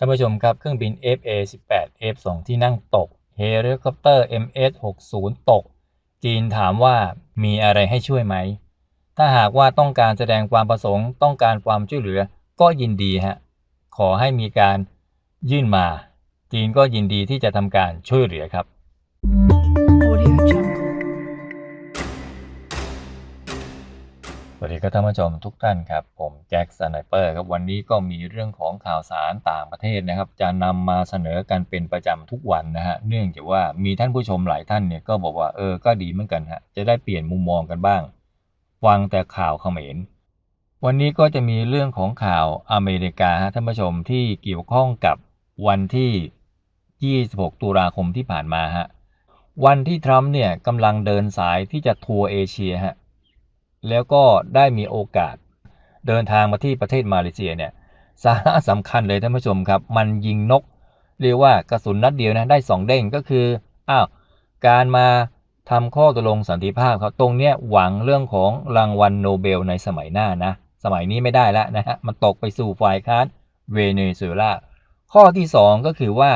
ท่านผู้ชมครับ เครื่องบิน FA-18 F2 ที่นั่งตก เฮลิคอปเตอร์ MS-60 ตก จีนถามว่ามีอะไรให้ช่วยไหม ถ้าหากว่าต้องการแสดงความประสงค์ ต้องการความช่วยเหลือ ก็ยินดีฮะ ขอให้มีการยื่นมา จีนก็ยินดีที่จะทำการช่วยเหลือครับ สวัสดีครับท่านผู้ชมทุกท่านครับ ผมแจ็คสไนเปอร์ครับวันนี้ก็มีเรื่องของข่าวสารต่างประเทศนะครับ จะนำมาเสนอกันเป็นประจำทุกวันนะฮะเนื่องจากว่ามีท่านผู้ชมหลายท่านเนี่ยก็บอกว่าเออก็ดีเหมือนกันฮะจะได้เปลี่ยนมุมมองกันบ้างฟังแต่ข่าวเขมรวันนี้ก็จะมีเรื่องของข่าวอเมริกาฮะท่านผู้ชมที่เกี่ยวข้องกับวันที่ 26 ตุลาคมที่ผ่านมาฮะวันที่ทรัมป์เนี่ยกำลังเดินสายที่จะทัวร์เอเชียฮะ แล้วก็ได้มีโอกาสเดินทางมาที่ประเทศมาเลเซียเนี่ยสาระสำคัญเลยท่านผู้ชมครับ มันยิงนก เรียกว่ากระสุนนัดเดียวนะได้สองเด้งก็คืออ้าวการมาทำข้อตกลงสันติภาพครับตรงเนี้ยหวังเรื่องของรางวัลโนเบลในสมัยหน้านะสมัยนี้ไม่ได้แล้วนะฮะมันตกไปสู่ฝ่ายค้านเวเนซุเอลาข้อที่สองก็คือว่า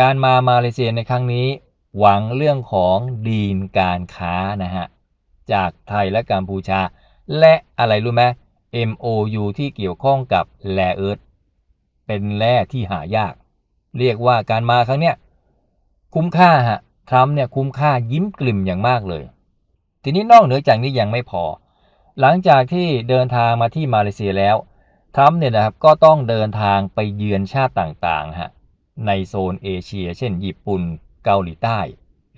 การมามาเลเซียในครั้งนี้ หวังเรื่องของดีนการค้านะฮะ จากไทยและกัมพูชา และอะไรรู้ไหม MOU ที่เกี่ยวข้องกับแร่เอิร์ธเป็นแร่ที่หายาก เรียกว่าการมาครั้งเนี้ยคุ้มค่าฮะทรัมป์เนี่ยคุ้มค่ายิ้มกลิ่มอย่างมากเลย ทีนี้นอกเหนือจากนี้ยังไม่พอ หลังจากที่เดินทางมาที่มาเลเซียแล้วทรัมป์เนี่ยนะครับก็ต้องเดินทางไปเยือนชาติต่างๆฮะในโซนเอเชีย เช่น ญี่ปุ่น เกาหลีใต้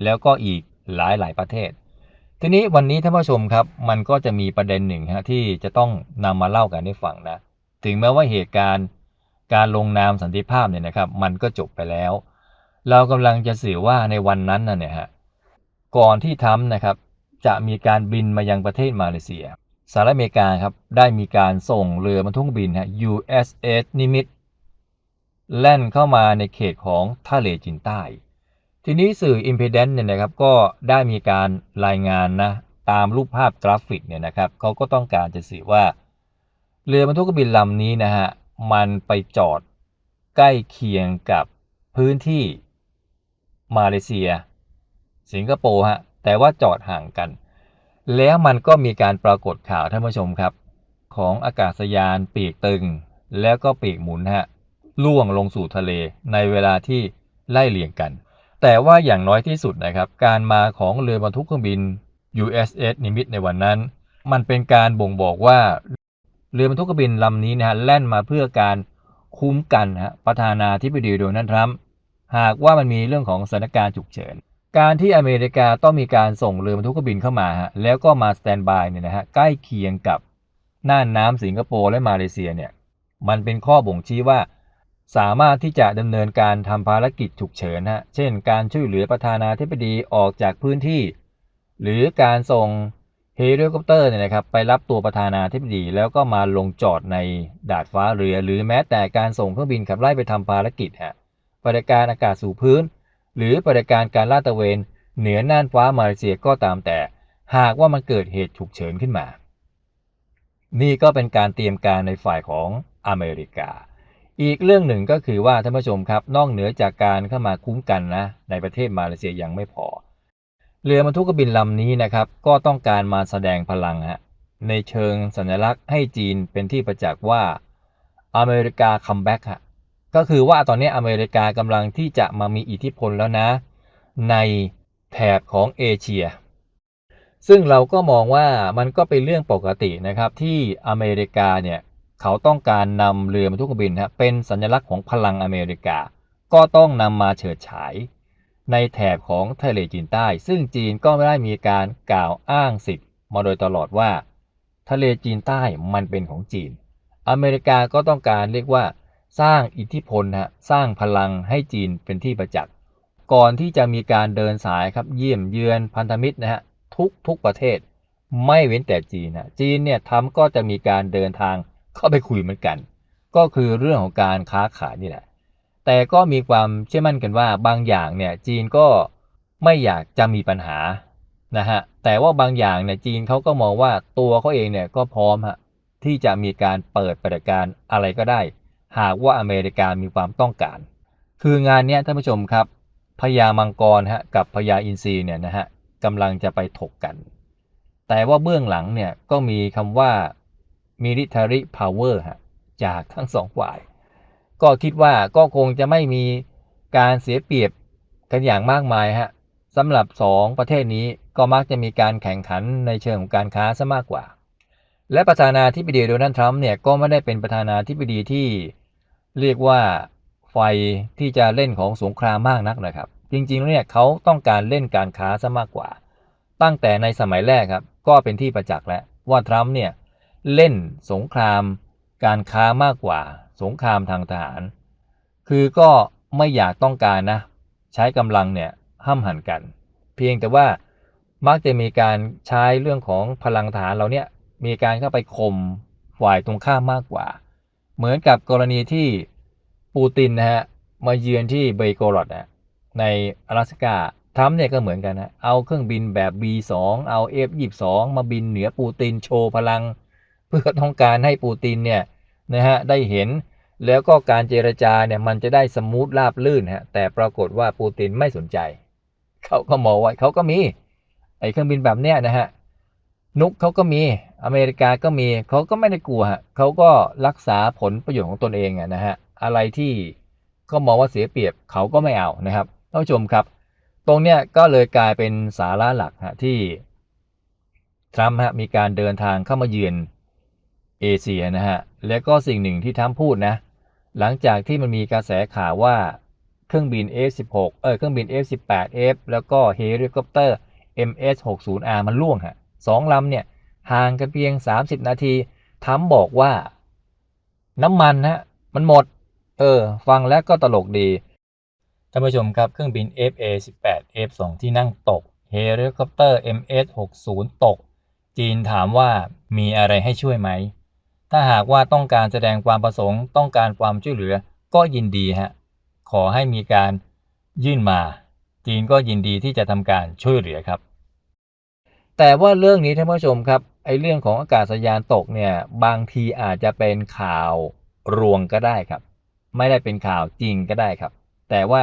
แล้วก็อีกหลายๆประเทศ ทีนี้วันนี้ท่านผู้ชมครับ มันก็จะมีประเด็นหนึ่งฮะที่จะต้องนำมาเล่ากันให้ฟังนะ ถึงแม้ว่าเหตุการณ์การลงนามสันติภาพเนี่ยนะครับ มันก็จบไปแล้ว เรากำลังจะสื่อว่าในวันนั้นน่ะเนี่ยฮะก่อนที่ทรัมนะครับ จะมีการบินมายังประเทศมาเลเซียสหรัฐอเมริกาครับได้มีการส่งเรือบรรทุกบินฮะ USS นิมิตแล่นเข้ามาในเขตของทะเลจีนใต้ ทีนี้สื่อ Impedance เนี่ยนะครับก็ได้มีการรายงานนะตามรูปภาพกราฟิกเนี่ยนะครับเขาก็ต้องการจะสื่อว่า เรือบรรทุกบินลำนี้นะฮะมันไปจอดใกล้เคียงกับพื้นที่มาเลเซีย สิงคโปร์ฮะแต่ว่าจอดห่างกัน แล้วมันก็มีการปรากฏข่าวท่านผู้ชมครับ ของอากาศยานปีกตึง แล้วก็ปีกหมุนฮะล่วงลงสู่ทะเลในเวลาที่ไล่เลี่ยงกัน แต่ว่าอย่างน้อยที่สุดนะครับ การมาของเรือบรรทุกเครื่องบิน USS นิมิตในวันนั้น มันเป็นการบ่งบอกว่า เรือบรรทุกเครื่องบินลำนี้นะฮะแล่นมาเพื่อการคุ้มกันฮะประธานาธิบดีโดนัลด์ทรัมป์หากว่ามันมีเรื่องของสถานการณ์ฉุกเฉิน การที่อเมริกาต้องมีการส่งเรือบรรทุกเครื่องบินเข้ามาฮะแล้วก็มาสแตนบายเนี่ยนะฮะใกล้เคียงกับน่านน้ำสิงคโปร์และมาเลเซียเนี่ยมันเป็นข้อบ่งชี้ว่า สามารถที่จะดำเนินการทำภารกิจฉุกเฉินฮะ เช่น การช่วยเหลือประธานาธิบดีออกจากพื้นที่ หรือการส่งเฮลิคอปเตอร์เนี่ยนะครับไปรับตัวประธานาธิบดี แล้วก็มาลงจอดในดาดฟ้าเรือ หรือแม้แต่การส่งเครื่องบินขับไล่ไปทำภารกิจฮะปฏิบัติการอากาศสู่พื้น หรือปฏิการการลาดตระเวน เหนือน่านฟ้ามาเลเซียก็ตามแต่ หากว่ามันเกิดเหตุฉุกเฉินขึ้นมา นี่ก็เป็นการเตรียมการในฝ่ายของอเมริกา อีกเรื่องหนึ่งก็คือว่าท่านผู้ชมครับนอกเหนือจากการเข้ามาคุ้มกันนะในประเทศมาเลเซียยังไม่พอ เรือบรรทุกบินลำนี้นะครับ ก็ต้องการมาแสดงพลังฮะในเชิงสัญลักษณ์ให้จีนเป็นที่ประจักษ์ว่าอเมริกาคัมแบ็กฮะก็คือว่าตอนนี้อเมริกากำลังที่จะมามีอิทธิพลแล้วนะ ในแถบของเอเชีย ซึ่งเราก็มองว่ามันก็เป็นเรื่องปกตินะครับที่อเมริกาเนี่ย เขาต้องการนำเรือบรรทุกเครื่องบินฮะเป็นสัญลักษณ์ของพลังอเมริกา ก็ต้องนำมาเฉิดฉาย ในแถบของทะเลจีนใต้ ซึ่งจีนก็ไม่ได้มีการกล่าวอ้างสิทธิ์มาโดยตลอดว่า ทะเลจีนใต้มันเป็นของจีน อเมริกาก็ต้องการเรียกว่า สร้างอิทธิพลฮะสร้างพลังให้จีนเป็นที่ประจักษ์ก่อนที่จะมีการเดินสายครับเยี่ยมเยือนพันธมิตรนะฮะทุกทุกประเทศ ไม่เว้นแต่จีนนะจีนเนี่ยทำก็จะมีการเดินทาง เข้าไปคุยเหมือนกัน ก็คือเรื่องของการค้าขายนี่แหละ แต่ก็มีความเชื่อมั่นกันว่าบางอย่างเนี่ยจีนก็ไม่อยากจะมีปัญหานะฮะแต่ว่าบางอย่างเนี่ยจีนเขาก็มองว่าตัวเขาเองเนี่ยก็พร้อมฮะที่จะมีการเปิดปฏิบัติการอะไรก็ได้ หากว่าอเมริกามีความต้องการ คืองานเนี้ยท่านผู้ชมครับพญามังกรฮะกับพญาอินทรีเนี่ยนะฮะกำลังจะไปถกกัน แต่ว่าเบื้องหลังเนี่ยก็มีคำว่า military power ฮะจากทั้งสองฝ่าย ก็คิดว่าก็คงจะไม่มีการเสียเปรียบกันอย่างมากมายฮะสำหรับสองประเทศนี้ก็มักจะมีการแข่งขันในเชิงของการค้าซะมากกว่า และประธานาธิบดีโดนัลด์ทรัมป์เนี่ยก็ไม่ได้เป็นประธานาธิบดีที่เรียกว่าไฟที่จะเล่นของสงครามมากนักนะครับ จริงๆแล้วเนี่ยเขาต้องการเล่นการค้าซะมากกว่า ตั้งแต่ในสมัยแรกครับ ก็เป็นที่ประจักษ์แล้วว่าทรัมป์เนี่ย เล่นสงคราม การค้ามากกว่า สงครามทางทหาร คือก็ไม่อยากต้องการนะ ใช้กำลังเนี่ยห้ามหันกัน เพียงแต่ว่ามักจะมีการใช้เรื่องของพลังทหารเราเนี่ยมีการเข้าไปข่มฝ่ายตรงข้ามมากกว่า เหมือนกับกรณีที่ปูตินนะฮะมาเยือนที่เบโกรอดนะใน阿拉สกาทรัมเนี่ยก็เหมือนกันนะเอาเครื่องบินแบบ B2 เอา F22 มาบินเหนือปูตินโชว์พลัง เพื่อต้องการให้ปูตินเนี่ยนะฮะได้เห็น แล้วก็การเจรจาเนี่ยมันจะได้สมูทราบลื่นฮะแต่ปรากฏว่าปูตินไม่สนใจ เขาก็มองว่าเขาก็มีไอ้เครื่องบินแบบเนี้ยนะฮะนุกเขาก็มีอเมริกาก็มีเขาก็ไม่ได้กลัวฮะเขาก็รักษาผลประโยชน์ของตนเองอะนะฮะอะไรที่เขามองว่าเสียเปรียบเขาก็ไม่เอานะครับท่านผู้ชมครับ ตรงเนี้ยก็เลยกลายเป็นสาระหลักฮะที่ทรัมป์ฮะมีการเดินทางเข้ามาเยือน เอเชียนะฮะ แล้วก็สิ่งหนึ่งที่ทรัมพูดนะ หลังจากที่มันมีกระแสข่าวว่าเครื่องบิน F16 เออเครื่องบิน F18F แล้วก็เฮลิคอปเตอร์ MS60R มันล่วงฮะสองลำเนี่ย ห่างกันเพียง 30 นาทีทรัมบอกว่า น้ำมันฮะ มันหมด เออ ฟังแล้วก็ตลกดีท่านผู้ชมครับ เครื่องบิน FA18 F2 ที่นั่งตก เฮลิคอปเตอร์ MS60 ตก จีนถามว่ามีอะไรให้ช่วยไหม ถ้าหากว่าต้องการแสดงความประสงค์ต้องการความช่วยเหลือก็ยินดีฮะขอให้มีการยื่นมา จีนก็ยินดีที่จะทำการช่วยเหลือครับ แต่ว่าเรื่องนี้ท่านผู้ชมครับไอ้เรื่องของอากาศยานตกเนี่ยบางทีอาจจะเป็นข่าวรวงก็ได้ครับ ไม่ได้เป็นข่าวจริงก็ได้ครับ แต่ว่า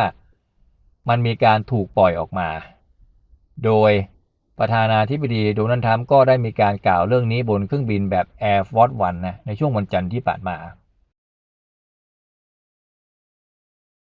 มันมีการถูกปล่อยออกมา โดย ประธานาธิบดีโดนัลด์ทรัมป์ก็ได้มีการกล่าวเรื่องนี้บนเครื่องบินแบบ Air Force One นะในช่วงวันจันทร์ที่ผ่านมา